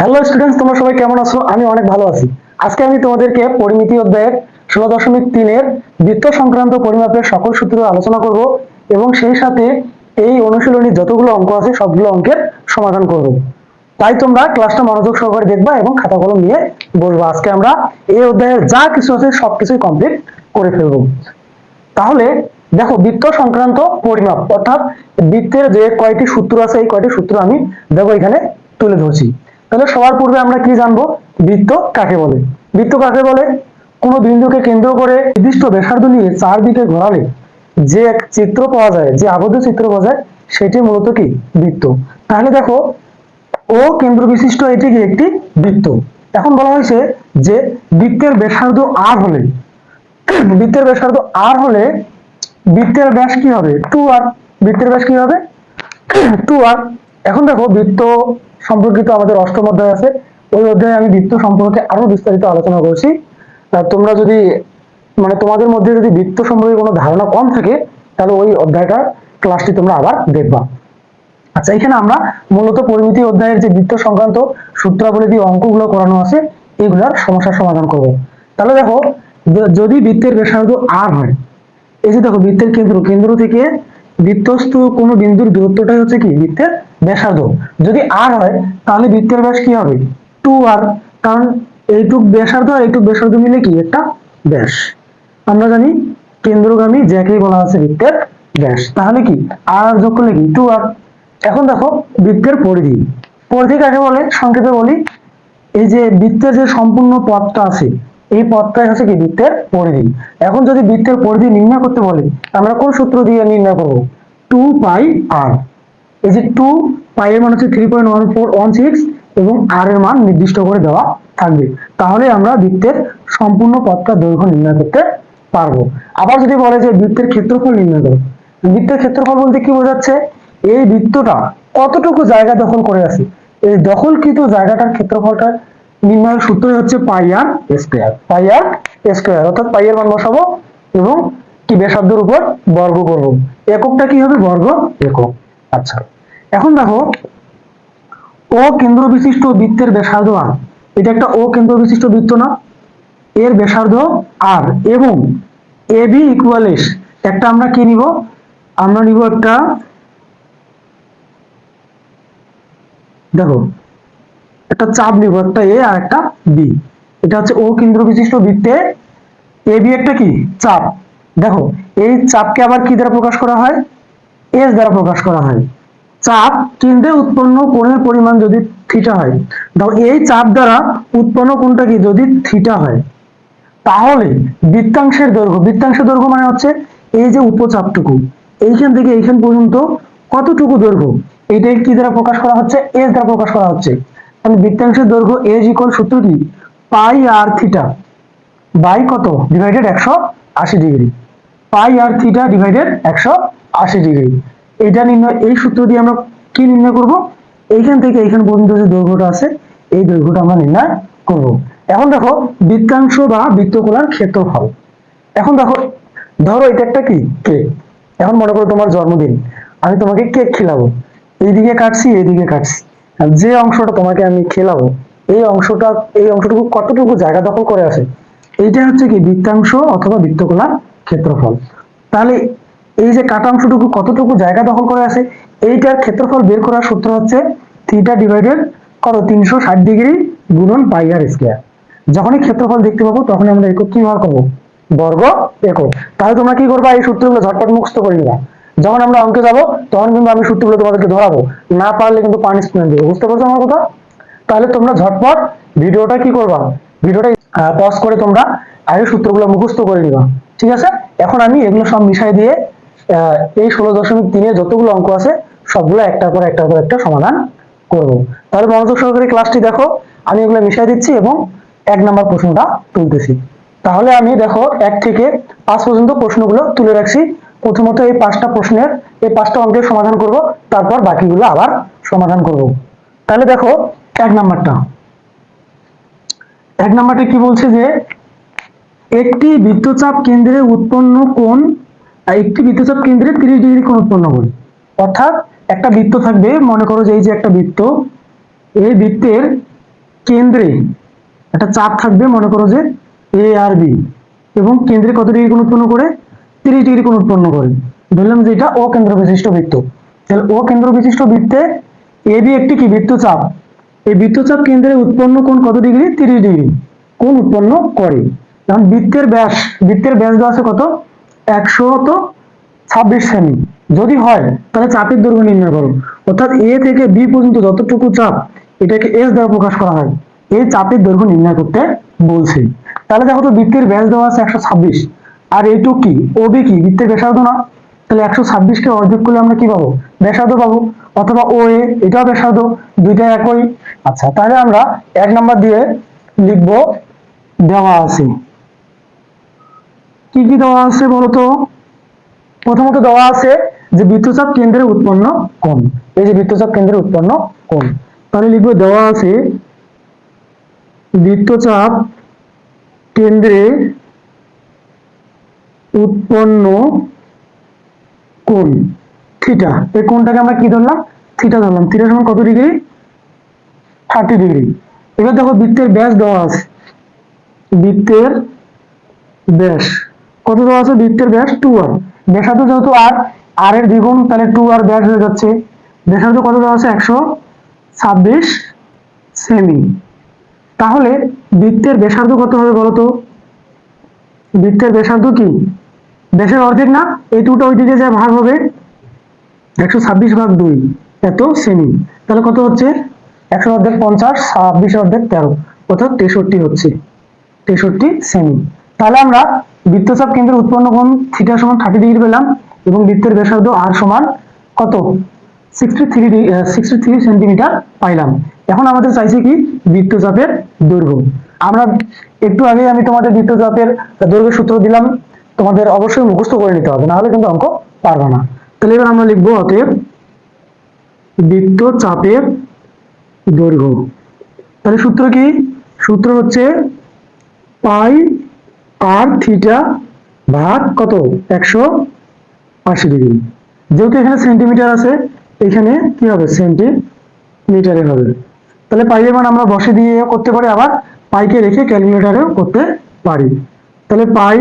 Hello students তোমরা সবাই কেমন আছো? আমি অনেক ভালো আছি। আজকে আমি তোমাদেরকে পরিমিতি অধ্যায়ের ষোলো দশমিক তিনের বৃত্ত সংক্রান্ত পরিমাপের সকল সূত্র আলোচনা করব এবং সেই সাথে এই অনুশীলনী যতগুলো অঙ্ক আছে, সবগুলো অঙ্কের সমাধান করব। তাই তোমরা ক্লাসটা মনোযোগ সহকারে দেখবা এবং খাতা কলম নিয়ে বসবা। আজকে আমরা এই অধ্যায়ের যা কিছু আছে, সবকিছুই কমপ্লিট করে ফেলব। তাহলে দেখো, বৃত্ত সংক্রান্ত পরিমাপ, অর্থাৎ বৃত্তের যে কয়টি সূত্র আছে, এই কয়টি সূত্র আমি দেখো এখানে তুলে ধরছি। তাহলে সবার পূর্বে আমরা কি জানব? বৃত্ত কাকে বলে? বৃত্ত কাকে বলে? কোনো বিন্দুকে কেন্দ্র করে নির্দিষ্ট ব্যাসার্ধ নিয়ে চারদিকে ঘোরালে যে এক চিত্র পাওয়া যায়, যে আবদ্ধ চিত্র পাওয়া যায়, সেটি মূলত কি? বৃত্ত। তাহলে দেখো, ও কেন্দ্র বিশিষ্ট এটি কি একটি বৃত্ত। এখন বলা হয়েছে যে বৃত্তের ব্যাসার্ধ আর হলে, বৃত্তের ব্যাসার্ধ আর হলে বৃত্তের ব্যাস কি হবে? টু আর বৃত্তের ব্যাস কি হবে? টু আর এখন দেখো বৃত্ত সম্পর্কিত আমাদের অষ্টম অধ্যায় আছে। ওই অধ্যায়ে আমি বৃত্ত সম্পর্কে আরও বিস্তারিত আলোচনা করছি। তোমরা যদি মানে তোমাদের মধ্যে যদি বৃত্ত সম্পর্কে কোনো ধারণা কম থাকে, তাহলে ওই অধ্যায়টার ক্লাসটি তোমরা আবার দেখবা। আচ্ছা এখানে আমরা মূলত পরিমিতি অধ্যায়ের যে বৃত্ত সংক্রান্ত সূত্রাবলী দিয়ে অঙ্কগুলো করানো আছে, এগুলার সমস্যার সমাধান করব। তাহলে দেখো যদি বৃত্তের ব্যাসার্ধ আর হয়, এই যে দেখো বৃত্তের কেন্দ্র কেন্দ্র থেকে বৃত্তস্থ কোনো বিন্দুর দূরত্বটাই হচ্ছে কি? বৃত্তের ব্যাসার্ধ। যদি আর হয়, তাহলে বৃত্তের ব্যাস কি হবে? টু আর কারণ এইটুক ব্যাসার্ধ আর এইটুক ব্যাসার্ধ মিলে কি? একটা ব্যাস। আমরা জানি কেন্দ্রগামী যাকেই বলা আছে বৃত্তের ব্যাস। তাহলে কি? আর যোগ করলে কি? টু আর এখন দেখো বৃত্তের পরিধি। পরিধি কাকে বলে? সংক্ষেপে বলি। এই যে বৃত্তের যে সম্পূর্ণ পথটা আছে এই পথটাই হচ্ছে কি বৃত্তের পরিধি। এখন যদি বৃত্তের পরিধি নির্ণয় করতে বলে, আমরা কোন সূত্র দিয়ে নির্ণয় করব? টু পাই আর এই যে টু পাই এর মান হচ্ছে three point one four one six এবং আর এর মান নির্দিষ্ট করে দেওয়া থাকবে। তাহলে আমরা বৃত্তের সম্পূর্ণ পথটা দৈর্ঘ্য নির্ণয় করতে পারব। আবার যদি বলে যে বৃত্তের ক্ষেত্রফল নির্ণয় করো, বৃত্তের ক্ষেত্রফল বলতে কি বোঝাচ্ছে? এই বৃত্তটা কতটুকু জায়গা দখল করে আছে? এই দখলকৃত জায়গাটার ক্ষেত্রফলটা নির্ণয়ের সূত্রই হচ্ছে পাই আর স্কোয়ার। পাই আর স্কোয়ার, অর্থাৎ পাই এর মান বসাবো এবং কি ব্যাসার্ধের উপর বর্গ করব। এককটা কি হবে? বর্গ একক। আচ্ছা এখন দেখো ও কেন্দ্র বিশিষ্ট বৃত্তের ব্যাসার্ধ আর। এটা একটা ও কেন্দ্র বিশিষ্ট বৃত্ত না, এর ব্যাসার্ধ আর এবং এ বি ইকুয়ালিস একটা আমরা কি নিব? আমরা নিব একটা, দেখো একটা চাপ নিব একটা এ আর একটা বি। এটা হচ্ছে ও কেন্দ্র বিশিষ্ট বৃত্তে। এ বি একটা কি? চাপ। দেখো, এই চাপকে আবার কি দ্বারা প্রকাশ করা হয়? এস দ্বারা প্রকাশ করা হয়। চাপ কেন্দ্রে উৎপন্ন কোণের পরিমাণ যদি থিটা হয় দেখো এই চাপ দ্বারা উৎপন্ন কোণটা কি? যদি থিটা হয়। তাহলে বৃত্তাংশের দৈর্ঘ্য বৃত্তাংশের দৈর্ঘ্য মানে হচ্ছে এই যে উপচাপটুকু, এইখান থেকে এইখান পর্যন্ত কতটুকু দৈর্ঘ্য? এটাই কি দ্বারা প্রকাশ করা হচ্ছে? এস দ্বারা প্রকাশ করা হচ্ছে। তাহলে বৃত্তাংশের দৈর্ঘ্য এজ ইকুয়াল সূত্র পাই আর থিটা বাই কত? ডিভাইডেড একশো আশি degree pi R theta divided একশো আশি ডিগ্রি এটা নির্ণয়, এই সূত্র দিয়ে আমরা কি নির্ণয় করব? এইখান থেকে এইখান পর্যন্ত যে দৈর্ঘ্যটা আছে, এই দৈর্ঘ্যটা আমরা নির্ণয় করব। এখন দেখো, বৃত্তাংশ বা বৃত্তকলার ক্ষেত্রফল। এখন দেখো, ধরো এটা একটা কি? কেক এখন মনে করো তোমার জন্মদিন। আমি তোমাকে কেক খেলাবো। এইদিকে কাটছি এইদিকে কাটছি। যে অংশটা তোমাকে আমি খেলাবো, এই অংশটা, এই অংশটুকু কতটুকু জায়গা দখল করে আছে এইটা হচ্ছে কি বৃত্তাংশ অথবা বৃত্তকলার ক্ষেত্রফল। তাহলে এই যে কাটা অংশটুকু কতটুকু জায়গা দখল করে আছে, এইটার ক্ষেত্রফল বের করার সূত্র হচ্ছে থিটা ডিভাইডেড কত, তিনশো ষাট ডিগ্রি গুণন পাই আর স্কোয়ার। যখনই ক্ষেত্রফল দেখতে পাবো, তখনই আমরা একক কি ব্যবহার করব? বর্গ একক। তাহলে তোমরা কি করবা? এই সূত্রগুলো ঝটপট মুখস্থ করে নিবা। যখন আমরা অঙ্কে যাব, তখন কিন্তু আমি সূত্রগুলো তোমাদেরকে ধরাবো। না পারলে কিন্তু পানিশমেন্ট দেবো। বুঝতে পারছ আমার কথা? তাহলে তোমরা ঝটপট ভিডিওটা কি করবা? ভিডিওটা পজ করে তোমরা আগে সূত্রগুলো মুখস্থ করে নিবা। ঠিক আছে? এখন আমি এগুলো সব মিশাই দিয়ে এই ষোলো দশমিক তিনে যতগুলো অঙ্ক আছে, সবগুলো একটা করে একটা করে একটা সমাধান করব। তাহলে মনোযোগ সহকারে ক্লাসটি দেখো। আমি এগুলো মিশাই দিচ্ছি এবং এক নম্বর প্রশ্নটা তুলতেছি। তাহলে আমি দেখো, এক থেকে পাঁচ পর্যন্ত প্রশ্নগুলো তুলে রাখছি। প্রথমত এই পাঁচটা প্রশ্নের, এই পাঁচটা অঙ্কের সমাধান করব, তারপর বাকিগুলো আবার সমাধান করব। তাহলে দেখো, এক নাম্বারটা। এক নাম্বারটা কি বলছে যে, একটি বৃত্তচাপ কেন্দ্রে উৎপন্ন কোণ, একটি বৃত্তচাপ কেন্দ্রে তিরিশ ডিগ্রি কোণ উৎপন্ন করে অর্থাৎ একটা বৃত্ত থাকবে, মনে করো যে এই যে একটা বৃত্ত, এই বৃত্তের কেন্দ্রে একটা চাপ থাকবে, মনে করো যে এ আর বি এবং কেন্দ্রে কত ডিগ্রি কোণ উৎপন্ন করে? তিরিশ ডিগ্রি কোণ উৎপন্ন করে। বললাম যে এটা ও কেন্দ্র বিশিষ্ট বৃত্ত। তাহলে ও কেন্দ্র বিশিষ্ট বৃত্তে এ বি একটি কি? বৃত্তচাপ। এই বৃত্তচাপ কেন্দ্রে উৎপন্ন কোণ কত ডিগ্রি? তিরিশ ডিগ্রি। কোণ উৎপন্ন করে। এখন বৃত্তের ব্যাস বৃত্তের ব্যাস দেওয়া আছে কত? একশো তো ছাব্বিশ সেমি। যদি হয়, তাহলে চাপের দৈর্ঘ্য নির্ণয় করো। অর্থাৎ এ থেকে বি পর্যন্ত যতটুকু চাপ, এটাকে এস দ্বারা প্রকাশ করা হয়। এই চাপের দৈর্ঘ্য নির্ণয় করতে বলছে। তাহলে দেখো তো বৃত্তের ব্যাস দেওয়া আছে একশো ছাব্বিশ। আর এইটুক কি? ও বি কি? বৃত্তের ব্যাসার্ধ না? তাহলে একশো ছাব্বিশকে অর্ধেক করলে আমরা কি পাবো? ব্যাসার্ধ পাবো। অথবা ও এ এটাও ব্যাসার্ধ দুইটা একই। আচ্ছা তাহলে আমরা এক নাম্বার দিয়ে লিখব দেওয়া আছে। কি কি দেওয়া আছে বলতো? প্রথমত দেওয়া আছে যে বৃত্তচাপ কেন্দ্রে উৎপন্ন কোণ। এই যে বৃত্তচাপ কেন্দ্রে উৎপন্ন কোণ। তাহলে লিখব দেওয়া আছে বৃত্তচাপ কেন্দ্রে উৎপন্ন কোণ থিটা এই কোণটাকে আমরা কি ধরলাম? থিটা ধরলাম। থিটা সমান কত ডিগ্রি থার্টি ডিগ্রি এবার দেখো বৃত্তের ব্যাস দেওয়া আছে। বৃত্তের ব্যাস। কত দেওয়া আছে? বৃত্তের ব্যাস টু আর ব্যাসার্ধ যেহেতু আর আর এর দ্বিগুণ, তাহলে টু আর ব্যাস হয়ে যাচ্ছে। ব্যাসার্ধ কত দেওয়া আছে? একশো ছাব্বিশ সেমি। তাহলে বৃত্তের ব্যাসার্ধ কত হবে বলতো? বৃত্তের ব্যাসার্ধ কি? ব্যাসের অর্ধেক না? এই দুটো ওই দিকে যা ভাগ হবে, একশো ছাব্বিশ ভাগ দুই, এত সেমি তাহলে কত হচ্ছে? একশো অর্ধেক পঞ্চাশ ছাব্বিশ অর্ধেক তেরো, অর্থাৎ তেষট্টি হচ্ছে। তেষট্টি সেমি তাহলে আমরা বৃত্তচাপ কেন্দ্রের উৎপন্ন কোণ থিটা সমান থার্টি ডিগ্রি পেলাম এবং বৃত্তের ব্যাসার্ধ আর সমান কত? Sixty three sixty three centimetre পাইলাম। এখন আমাদের চাইছে কি? বৃত্তচাপের দৈর্ঘ্য। আমরা একটু আগে আমি তোমাদের দ্বিতীয় বৃত্তচাপের দৈর্ঘ্য সূত্র দিলাম। তোমাদের অবশ্যই মুখস্থ করে নিতে হবে, নাহলে কিন্তু অঙ্ক পারবে না। তাহলে এবার আমরা লিখব অতএব বৃত্তচাপের দৈর্ঘ্য। তাহলে সূত্র কি? সূত্র হচ্ছে পাই আর থিটা ভাগ কত? একশো আশি ডিগ্রি। যেহেতু এখানে সেন্টিমিটার আছে, এখানে কি হবে? সেন্টিমিটারে হবে। তাহলে পাইয়ের মান আমরা বসে দিয়ে করতে পারি আবার পাইকে রেখে ক্যালকুলেটারেও করতে পারি। তাহলে পাই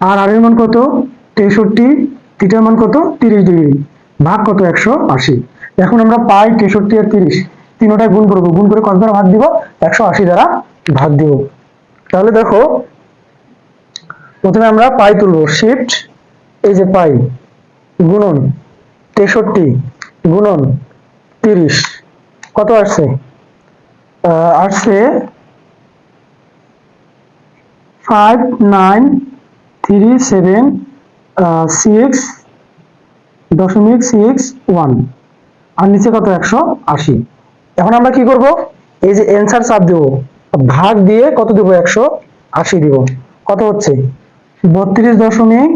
আর আর মান কত? তেষট্টি, থিটার মান কত? তিরিশ ডিগ্রি, ভাগ কত? একশো আশি। এখন আমরা পাই তেষট্টি আর তিরিশ তিনোটায় গুণ করব। গুণ করে কত দ্বারা ভাগ দিব? একশো আশি দ্বারা ভাগ দিব। তাহলে দেখো, প্রথমে আমরা পাই তুলবো। শিফট এই যে পাই, গুণন তেষট্টি, গুণন তিরিশ। কত আসছে? আসছে five nine three seven six দশমিক সিক্স ওয়ান আর নিচে কত? একশো আশি। এখন আমরা কি করব? এই যে অ্যান্সার চাপ দেব। ভাগ দিয়ে কত দেবো? একশো আশি দিব। কত হচ্ছে? বত্রিশ দশমিক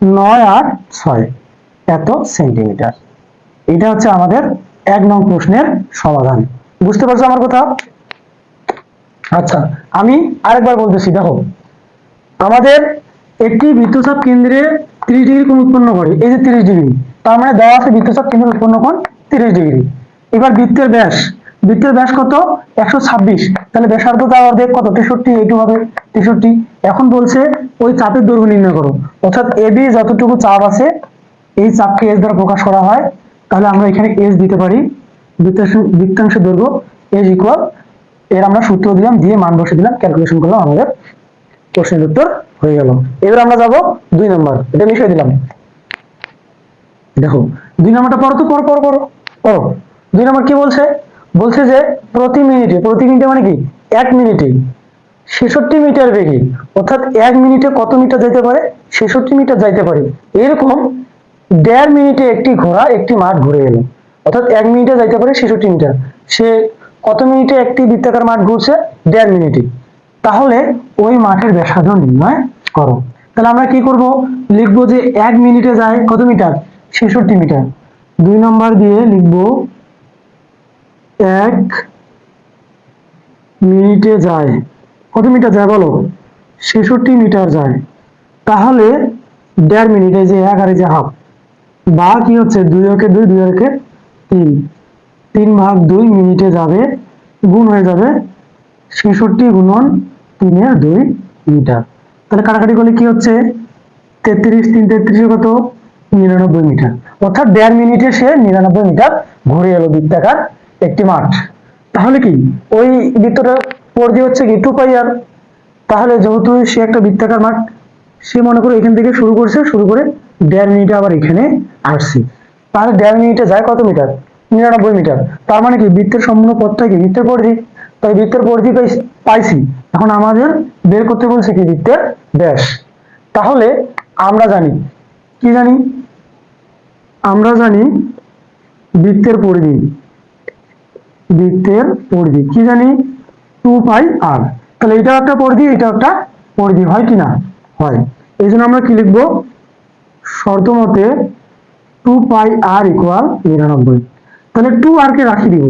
নয় আট ছয়। এত সেন্টিমিটার এটা হচ্ছে আমাদের এক নং প্রশ্নের সমাধান। বুঝতে পারছ আমার কথা? আচ্ছা আমি আরেকবার বলতেছি, দেখো, আমাদের একটি বৃত্তচাপ কেন্দ্রে তিরিশ ডিগ্রি কোণ উৎপন্ন করে, এই যে তিরিশ ডিগ্রি, তার মানে দেওয়া আছে বৃত্তচাপ কেন্দ্রে উৎপন্ন কোণ তিরিশ ডিগ্রি। এবার বৃত্তের ব্যাস বৃত্তের ব্যাস কত? একশো ছাব্বিশ। তাহলে ব্যাসার্ধ তার অর্ধেক কত? তেষট্টি এইটু হবে তেষট্টি। এখন বলছে, ওই চাপের দৈর্ঘ্য নির্ণয় করো। অর্থাৎ এবি যতটুকু চাপ আছে, এই চাপকে এস দ্বারা প্রকাশ করা হয়, তাহলে আমরা এখানে এস দিতে পারি। বৃত্তাংশ বৃত্তাংশ দৈর্ঘ্য এস ইকুয়াল এর আমরা সূত্র দিলাম, দিয়ে মান বসে দিলাম ক্যালকুলেশন করলাম, আমাদের প্রশ্নের উত্তর হয়ে গেল। এবার আমরা যাব দুই নম্বর, এটা মিশিয়ে দিলাম। দেখো, দুই নম্বরটা পড়ো তো, পড়ো পড়ো পড়ো পড়ো। দুই নম্বর কি বলছে? বলছে যে প্রতি মিনিটে প্রতি মিনিটে মানে কি? এক মিনিটে। ছেষট্টি মিটার বেগে, অর্থাৎ এক মিনিটে কত মিটার যাইতে পারে? ছেষট্টি মিটার যাইতে পারে। এরকম দেড় মিনিটে একটি ঘোড়া, একটি মাঠ ঘুরে এলো। অর্থাৎ এক মিনিটে যাইতে পারে ছেষট্টি মিটার। সে কত মিনিটে একটি বৃত্তাকার মাঠ ঘুরছে? দেড় মিনিটে। তাহলে ওই মাঠের ব্যাসার্ধ নির্ণয় করো। তাহলে আমরা কি করব? লিখব যে এক মিনিটে যায় কত মিটার? ছেষট্টি মিটার। দুই নম্বর দিয়ে লিখব এক মিনিটে যায়। কত মিটার যায় বলো? ছেষট্টি মিটার যায়। তাহলে দেড় মিনিটে যে এক আর যে হাফ। বা কি হচ্ছে দুই একে দুই দুই একে তিন। তিন ভাগ দুই মিনিটে যাবে, গুণ হয়ে যাবে ছেষট্টি গুণন তিনের দুই মিটার। তাহলে কাটাকাটি করলে কি হচ্ছে? তেত্রিশ, তিন তেত্রিশে কত? নিরানব্বই মিটার। অর্থাৎ দেড় মিনিটে সে নিরানব্বই মিটার ঘুরে এলো বৃত্তাকার একটি মাঠ। তাহলে কি? ওই বৃত্তটার পরিধি হচ্ছে কি? টু পাই তাহলে যেহেতু সে একটা বৃত্তাকার মাঠ, সে মনে করো এখান থেকে শুরু করছে, শুরু করে দেড় মিনিটে আবার এখানে আসছি। তাহলে দেড় মিনিটে যায় কত মিটার? নিরানব্বই মিটার। তার মানে কি? বৃত্তের সম্পূর্ণ পথটা কি বৃত্তের পরিধি। তাই বৃত্তের পরিধি পাইছি- এখন আমাদের বের করতে বলছে কি? বৃত্তের ব্যাস। তাহলে আমরা জানি। কি জানি? আমরা জানি বৃত্তের পরিধি। বৃত্তের পরিধি। কি জানি? Two pi R. তাহলে এটা একটা পরিধি, এটা একটা পরিধি। হয় কি না? হয়। এই জন্য আমরা কি লিখব? শর্ত মতে টু পাই আর ইকুয়াল নিরানব্বই। তাহলে টু আর কে রাখি দিব।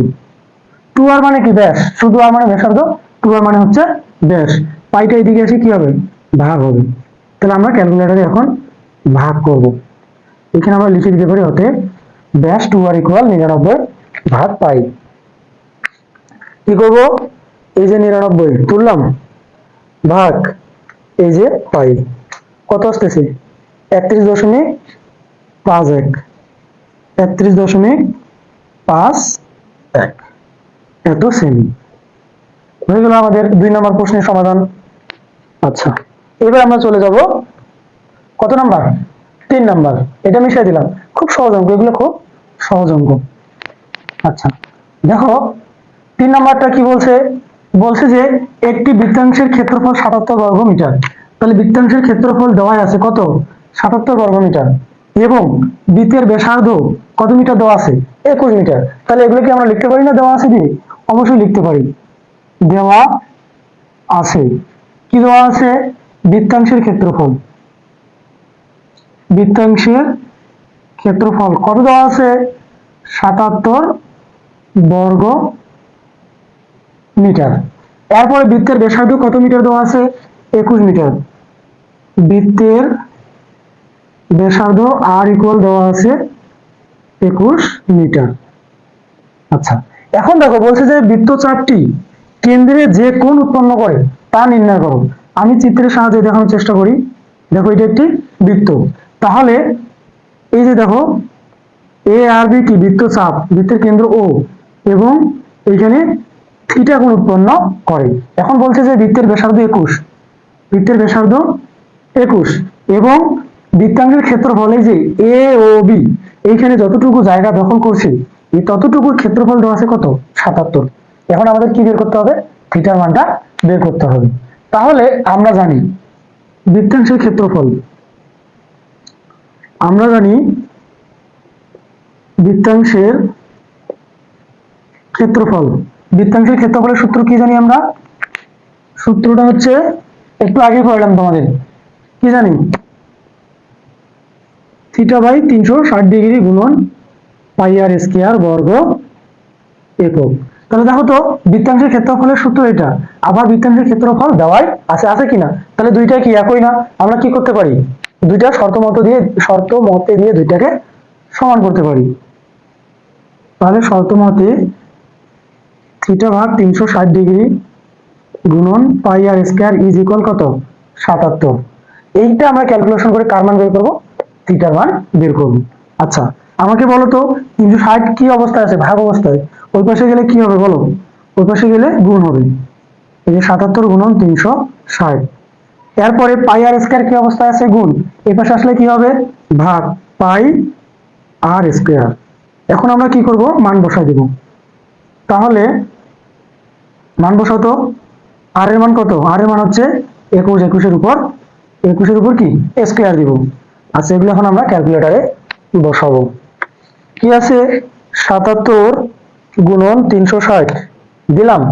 টু আর মানে কি? ব্যাস শুধু আর মানে ব্যাসার্ধ টু আর মানে হচ্ছে ব্যাস পাইটা এদিকে এসে কি হবে? ভাগ হবে। তাহলে আমরা ক্যালকুলেটারে এখন ভাগ করব। এখানে আমরা লিখে দিতে পারি হতে ব্যাস টু আর ইকুয়াল নিরানব্বই ভাগ পাই। কি করব? এই যে নিরানব্বই, তুললাম। ভাগ এই যে পাই। কত আসতেছে? একত্রিশ দশমিক পাঁচ এক। একত্রিশ দশমিক পাঁচ, এক। এত সেমি হয়ে গেল আমাদের দুই নম্বর প্রশ্নের সমাধান। আচ্ছা এবার আমরা চলে যাব কত নাম্বার? তিন নাম্বার। এটা মিশিয়ে দিলাম। খুব সহজ অঙ্ক, এগুলো খুব সহজ অঙ্ক। আচ্ছা দেখো, তিন নাম্বারটা কি বলছে? বলছে যে একটি বৃত্তাংশের ক্ষেত্রফল সাতাত্তর বর্গ মিটার তাহলে বৃত্তাংশের ক্ষেত্রফল দেওয়াই আছে কত? সাতাত্তর বর্গ মিটার এবং বৃত্তের ব্যাসার্ধ কত মিটার দেওয়া আছে? একুশ মিটার। তাহলে এগুলো কি আমরা লিখতে পারি না? দেওয়া আছে দিয়ে? অবশ্যই লিখতে পারি। দেওয়া আছে। কি দেওয়া আছে? বৃত্তাংশের ক্ষেত্রফল। বৃত্তাংশের ক্ষেত্রফল কত দেওয়া আছে? সাতাত্তর বর্গ মিটার। এরপরে বৃত্তের ব্যাসার্ধ কত মিটার দেওয়া আছে? একুশ মিটার। বৃত্তের ব্যাসার্ধ আর ইকুয়াল দেওয়া আছে একুশ মিটার। আচ্ছা এখন দেখো, বলছে যে বৃত্তচাপটি কেন্দ্রে যে কোণ উৎপন্ন করে তা নির্ণয় করো। আমি চিত্রের সাহায্যে দেখানোর চেষ্টা করি। দেখো, এটা একটি বৃত্ত। তাহলে এই যে দেখো, এ আর বি কি, বৃত্তচাপ, বৃত্তের কেন্দ্র ও, এবং এখানে থিটা কোণ উৎপন্ন করে। এখন বলছে যে বৃত্তের ব্যাসার্ধ একুশ, বৃত্তের ব্যাসার্ধ একুশ, এবং বৃত্তাঙ্গের ক্ষেত্রফল যে এ ও বি এইখানে যতটুকু জায়গা দখল করছে, এই ততটুকুর ক্ষেত্রফল দেওয়া আছে কত? সাতাত্তর। এখন আমাদের কি বের করতে হবে? থিটার মানটা বের করতে হবে। তাহলে আমরা জানি বৃত্তাংশের ক্ষেত্রফল। আমরা জানি বৃত্তাংশের ক্ষেত্রফল। বৃত্তাংশের ক্ষেত্রফলের সূত্র কি জানি আমরা? সূত্রটা হচ্ছে, একটু আগে পড়লাম তোমাদের। কি জানি? থিটা বাই তিনশো ষাট ডিগ্রি গুণন পাই আর স্কোয়ার বর্গ একক। তাহলে দেখো তো, বৃত্তাংশের ক্ষেত্রফলের সূত্র এটা। আবার বৃত্তাংশের ক্ষেত্রফল দেওয়াই আছে আছে কিনা? তাহলে দুইটা কি একই না? আমরা কি করতে পারি? দুইটা শর্ত মতো দিয়ে, শর্ত মতে দিয়ে দুইটাকে সমান করতে পারি। তাহলে শর্ত মতে থিটা ভাগ তিনশো ষাট ডিগ্রি গুণন pi R square is equal কত? সাতাত্তর। এইটা আমরা ক্যালকুলেশন করে কার মান বের করব? থিটার মান বের করব। আচ্ছা আমাকে বলো তো, তিনশো ষাট কি অবস্থায় আছে? ভাগ অবস্থায়। ওই পাশে গেলে কি হবে বলো? ওই পাশে গেলে গুণ হবে। এই যে সাতাত্তর গুণন তিনশো ষাট। এরপরে পাই আর স্কোয়ার কি অবস্থায় আছে? গুণ। এই পাশে আসলে কি হবে? ভাগ পাই আর স্কোয়ার। এখন আমরা কি করব? মান বসাই দেব। তাহলে মান বসাও তো। আর এর মান কত? আর এর মান হচ্ছে একুশ। একুশের উপর একুশের উপর কি? স্কোয়ার দিব। আচ্ছা এগুলো এখন আমরা ক্যালকুলেটারে বসাবো। কি আছে? সাতাত্তর গুণন তিনশো ষাট। দিলাম।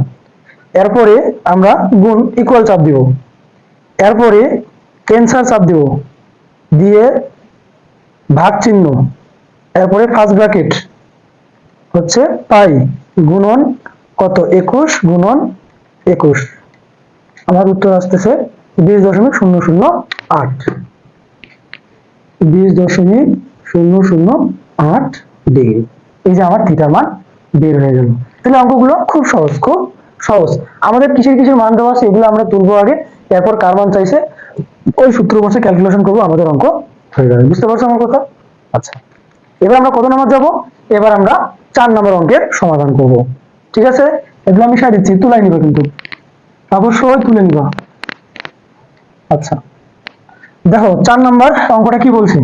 এরপরে আমরা গুণ ইকুয়াল চাপ দিব। এরপরে ক্যান্সার চাপ দিব। দিয়ে ভাগ চিহ্ন। এরপরে ফার্স্ট ব্র্যাকেট হচ্ছে পাই গুণন কত? একুশ গুণন একুশ। আমার উত্তর আসতেছে বিশ দশমিক শূন্য শূন্য আট। বিশ দশমিক শূন্য শূন্য আট ডিগ্রি। এই যে আমার থিটার মান বের হয়ে গেল। তাহলে অঙ্কগুলো খুব সহজ খুব সহজ। আমাদের কিসের কিসের মান দেওয়া আছে এগুলো আমরা তুলবো আগে, এরপর কার মান চাইছে, ওই সূত্র বসে ক্যালকুলেশন করব, আমাদের অঙ্ক হয়ে যাবে বুঝতে পারছ আমার কথা? আচ্ছা। এবার আমরা কত নম্বর যাব? এবার আমরা চার নম্বর অঙ্কের সমাধান করব। ঠিক আছে? এগুলো আমি দিচ্ছি তুলাই নিবা কিন্তু। অবশ্যই তুলে নিবা। আচ্ছা। দেখো, চার নম্বর অঙ্কটা কি বলছে?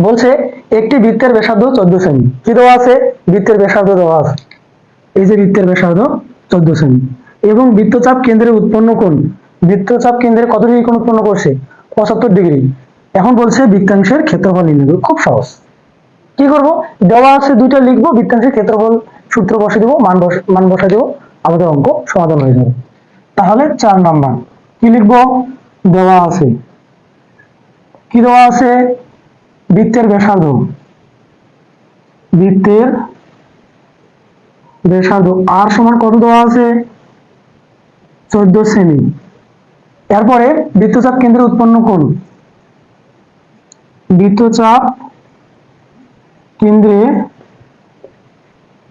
বলছে, একটি বৃত্তের ব্যাসার্ধ চোদ্দ সেমি। কি দেওয়া আছে? বৃত্তের ব্যাসার্ধ দেওয়া আছে। এই যে বৃত্তের ব্যাসার্ধ চোদ্দ সেমি। এবং বৃত্তচাপ কেন্দ্রে উৎপন্ন কোণ। বৃত্তচাপ কেন্দ্রে কত ডিগ্রি কোণ উৎপন্ন করছে? পঁচাত্তর ডিগ্রি। এখন বলছে বৃত্তাংশের ক্ষেত্রফল নির্ণয় খুব সহজ। কি করব? দেওয়া আছে দুইটা লিখব, বৃত্তাংশের ক্ষেত্রফল সূত্র বসে দেবো, মান বস, মান বসে দেবো, আমাদের অঙ্ক সমাধান হয়ে যাবে। তাহলে চার নাম্বার। কি লিখব? দেওয়া আছে। কি দেওয়া আছে? বৃত্তের ব্যাসার্ধ। বৃত্তের ব্যাসার্ধ আর সমান কত দেওয়া আছে? চোদ্দ সেমি এরপরে বৃত্তচাপ কেন্দ্রে উৎপন্ন কোণ বৃত্তচাপ কেন্দ্রে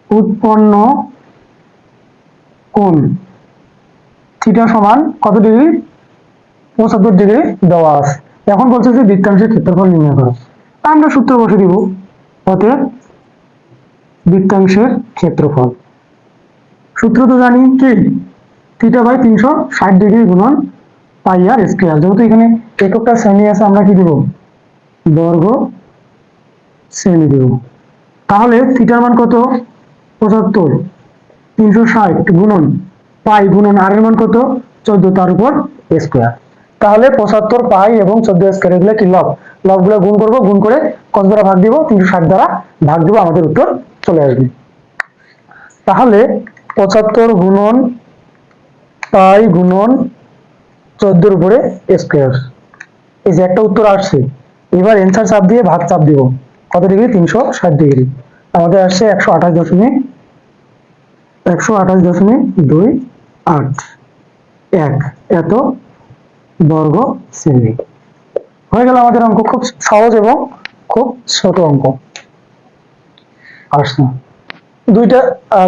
উৎপন্ন কোণ থিটা সমান কত ডিগ্রি? পঁচাত্তর ডিগ্রি দেওয়া আছে। এখন বলছে যে বৃত্তাংশের ক্ষেত্রফল নির্ণয় করো। আমরা সূত্র বসে দিব অতএব বৃত্তাংশের ক্ষেত্রফল। সূত্র তো জানি কি? থিটা বাই তিনশো ষাট ডিগ্রি গুণন পাই আর স্কোয়ার। যেহেতু এখানে এককটা শ্রেণি আছে, আমরা কি দিব? বর্গ শ্রেণি দেব। তাহলে থিটার মান কত? পঁচাত্তর। তিনশো ষাট গুণন পাই গুণন আর এর মান কত? চোদ্দ, তার উপর স্কোয়ার। তাহলে পঁচাত্তর পাই এবং চোদ্দ স্কোয়ার এগুলো কি লব লবগুলো গুণ করব, গুণ করে কত দ্বারা ভাগ দিব? তিনশো ষাট দ্বারা ভাগ দিব, আমাদের উত্তর চলে আসবে। তাহলে পঁচাত্তর গুণন পাই গুণন চোদ্দোর উপরে স্কোয়ার এই যে একটা উত্তর আসছে। এবার এনসার চাপ দিয়ে ভাগ চাপ দিব। কত ডিগ্রি তিনশো ষাট ডিগ্রি আমাদের আসছে একশো আঠাশ দশমিক, একশো আঠাশ দশমিক দুই আট। এক। এত বর্গ সেমি হয়ে গেল আমাদের অঙ্ক। খুব সহজ এবং খুব ছোট অঙ্ক। আসছে দুইটা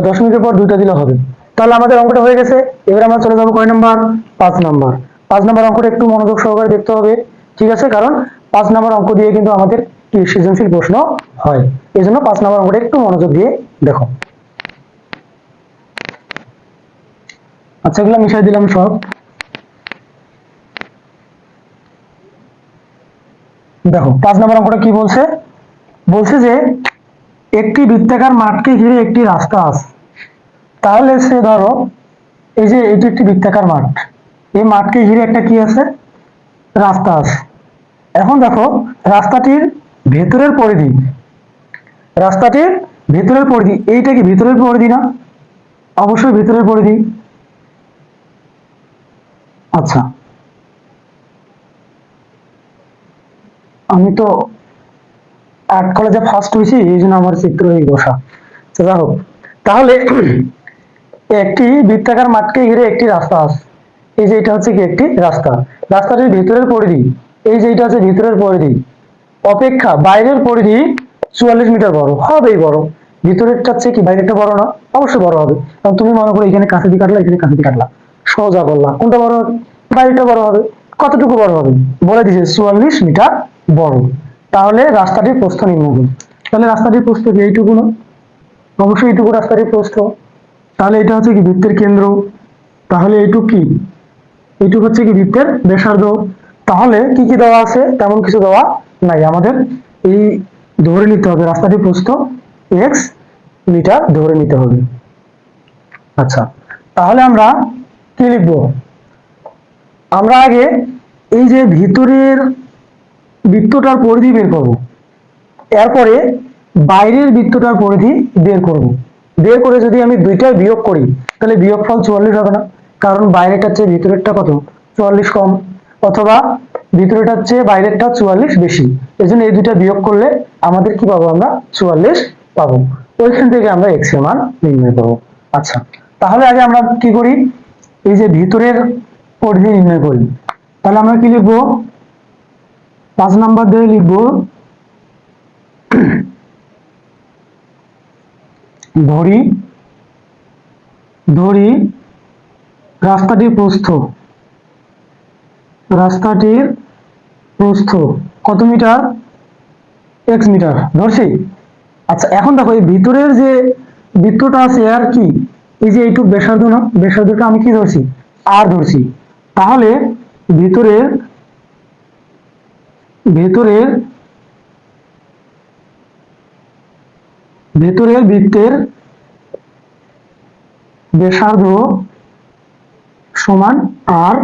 দশমিকের পর দুইটা দিলে হবে। তাহলে আমাদের অঙ্কটা হয়ে গেছে। এবার আমরা চলে যাব কয় নাম্বার? পাঁচ নাম্বার। পাঁচ নাম্বার অঙ্কটা একটু মনোযোগ সহকারে দেখতে হবে। ঠিক আছে? কারণ পাঁচ নাম্বার অঙ্ক দিয়ে কিন্তু আমাদের সৃজনশীল প্রশ্ন হয়। এই জন্য পাঁচ নাম্বার অঙ্কটা একটু মনোযোগ দিয়ে দেখো। আচ্ছা এগুলো মিশাই দিলাম সব। দেখো, পাঁচ নম্বর অঙ্কটা কি বলছে? বলছে যে, একটি বৃত্তাকার মাঠকে ঘিরে একটি রাস্তা আছে। তাহলে সে ধরো, এই যে এটি একটি বৃত্তাকার মাঠ, এই মাঠকে ঘিরে একটা কি আছে? রাস্তা আছে। এখন দেখো, রাস্তাটির ভেতরের পরিধি, রাস্তাটির ভেতরের পরিধি, এইটা কি ভেতরের পরিধি না? অবশ্যই ভেতরের পরিধি। আচ্ছা আমি তো আর্ট কলেজে ফার্স্ট হয়েছি, এই জন্য আমার চিত্র এই বসা। যাই হোক, তাহলে একটি বৃত্তাকার মাঠকে ঘিরে একটি রাস্তা আছে। এই যে এটা হচ্ছে কি একটি রাস্তা। রাস্তাটির ভিতরের পরিধি, এই যে এটা হচ্ছে ভিতরের পরিধি, অপেক্ষা বাইরের পরিধি চুয়াল্লিশ মিটার বড়, হবেই বড়। ভিতরেরটা হচ্ছে কি, বাইরেরটা বড় না? অবশ্যই বড় হবে। কারণ তুমি মনে করো এখানে কাছে দিয়ে কাটলা, এখানে কাছে দিয়ে কাটলা। সোজা করলা কোনটা বড় হবে? বাইরেটা বড় হবে। কতটুকু বড় হবে? বলে দিছে চুয়াল্লিশ মিটার বড়। তাহলে রাস্তাটির প্রস্থ করুন তাহলে রাস্তাটির প্রস্থ কি এইটুকু না? অবশ্যই এইটুকু রাস্তাটির প্রস্থ। তাহলে এটা হচ্ছে কি বৃত্তের কেন্দ্র। তাহলে এইটুকু কি? এইটুকু হচ্ছে কি বৃত্তের ব্যাসার্ধ। তাহলে কি কি দেওয়া আছে? তেমন কিছু দেওয়া নাই। আমাদের এই ধরে নিতে হবে রাস্তাটির প্রস্থ এক্স মিটার ধরে নিতে হবে। আচ্ছা তাহলে আমরা কি লিখব? আমরা আগে এই যে ভিতরের বৃত্তটার পরিধি বের করব। এরপরে বাইরের বৃত্তটার পরিধি বের করব। বের করে যদি আমি দুইটাই বিয়োগ করি, তাহলে বিয়োগফল চুয়াল্লিশ হবে না। কারণ বাইরেটার চেয়ে ভিতরেরটা কত? চুয়াল্লিশ কম। অথবা ভিতরেটার চেয়ে বাইরেরটা চুয়াল্লিশ বেশি। এই জন্য এই দুইটা বিয়োগ করলে আমাদের কি পাবো আমরা? চুয়াল্লিশ পাবো। ওইখান থেকে আমরা এক্সের মান নির্ণয় করব। আচ্ছা তাহলে আগে আমরা কি করি? এই যে ভিতরের পরিধি নির্ণয় করি। তাহলে আমরা কি লিখব? পাঁচ নাম্বার দিয়ে লিখব। ধরি ধরি রাস্তাটির প্রস্থ। রাস্তাটির প্রস্থ কত মিটার? X metre. ধরছি? আচ্ছা এখন দেখো, এই ভিতরের যে বৃত্তটা আছে আর কি? এই যে এইটুক ব্যাসার্ধ না ব্যাসার্ধটা আমি কি ধরছি? আর ধরছি। তাহলে ভিতরের ভেতরের ভেতরের বৃত্তের ব্যাসার্ধ সমান আর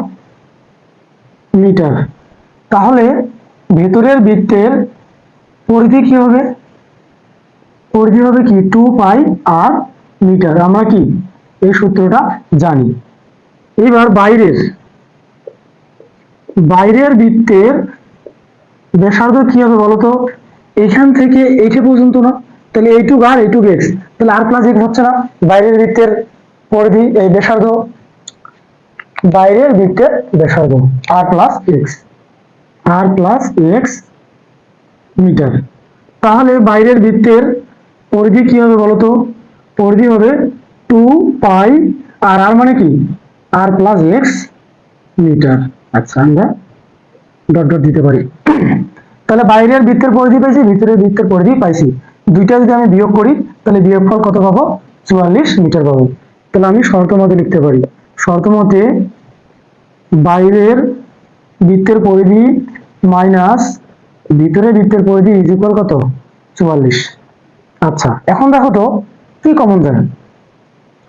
মিটার। তাহলে ভেতরের বৃত্তের পরিধি কি হবে? পরিধি হবে কি? Two pi R metre. আমরা কি এই সূত্রটা জানি। এবার বাইরের বাইরের বৃত্তের ব্যাসার্ধ কি হবে বলতো এখান থেকে এইটে পর্যন্ত না? তাহলে এই এইটুক আর এইটুক এক্স তাহলে আর প্লাস এক্স হচ্ছে না? বাইরের বৃত্তের পরিধি, এই ব্যাসার্ধ, বাইরের বৃত্তের ব্যাসার্ধ। R plus X R plus X metre. তাহলে বাইরের বৃত্তের পরিধি কি হবে বলতো পরিধি হবে টু পাই আর আর মানে কি? R plus X metre. আচ্ছা আমরা ডট ডট দিতে পারি। তাহলে বাইরের বৃত্তের পরিধি পাইছি ভিতরের বৃত্তের পরিধি পাইছি। দুইটা যদি আমি বিয়োগ করি, তাহলে বিয়োগফল কত পাবো? চুয়াল্লিশ মিটার পাবো। তাহলে আমি শর্ত লিখতে পারি। শর্ত বাইরের বৃত্তের পরিধি মাইনাস ভিতরের বৃত্তের পরিধি ইজ ইকুয়াল কত? চুয়াল্লিশ। আচ্ছা এখন দেখো তো, কি কমন যায়?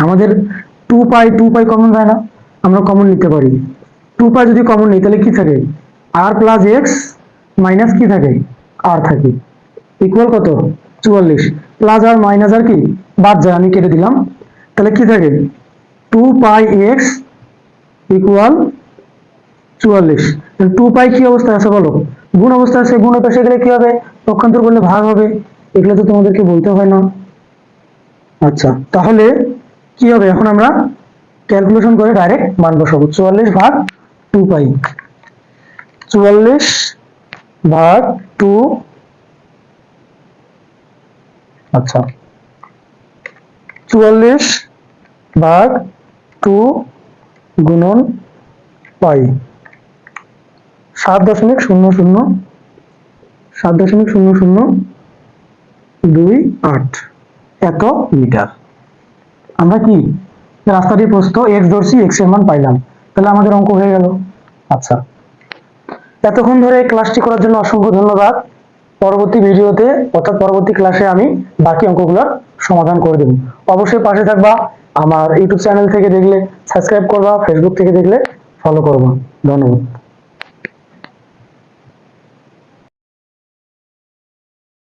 আমাদের two pi two pi common যায় না। আমরা কমন নিতে পারি। টু পাই যদি কমন নিই, তাহলে কি থাকে? আর প্লাস এক্স মাইনাস কি থাকে? আর থাকে। ইকুয়াল কত? চুয়াল্লিশ। প্লাস আর মাইনাস আর কি? বাদ যায়, আমি কেটে দিলাম। তাহলে কি থাকে? টু পাই এক্স ইকুয়াল চুয়াল্লিশ। টু পাই কি অবস্থায় আছে বলো? গুণ অবস্থায় আছে, গুণ পাশে গেলে কি হবে? পক্ষান্তর করলে ভাগ হবে। এগুলো তো তোমাদেরকে বলতে হয় না। আচ্ছা তাহলে কি হবে? এখন আমরা ক্যালকুলেশন করে ডাইরেক্ট মান বসাবো। চুয়াল্লিশ ভাগ টু পাই চুয়াল্লিশ ভাগ টু। আচ্ছা। চুয়াল্লিশ ভাগ টু গুণন পাই। সাত দশমিক শূন্য শূন্য। সাত দশমিক শূন্য শূন্য। দুই আট। এত মিটার। আমরা কি? রাস্তাটির প্রস্থ এক্স ধরছি এক্সের মান পাইলাম। তাহলে আমাদের অঙ্ক হয়ে গেল। আচ্ছা। এতক্ষণ ধরে ক্লাসটি করার জন্য অসংখ্য ধন্যবাদ। পরবর্তী ভিডিওতে, অর্থাৎ পরবর্তী ক্লাসে আমি বাকি অঙ্কগুলোর সমাধান করে দেব। অবশ্যই পাশে থাকবা, আমার ইউটিউব চ্যানেল থেকে দেখলে সাবস্ক্রাইব করবা ফেসবুক থেকে দেখলে ফলো করবা। ধন্যবাদ।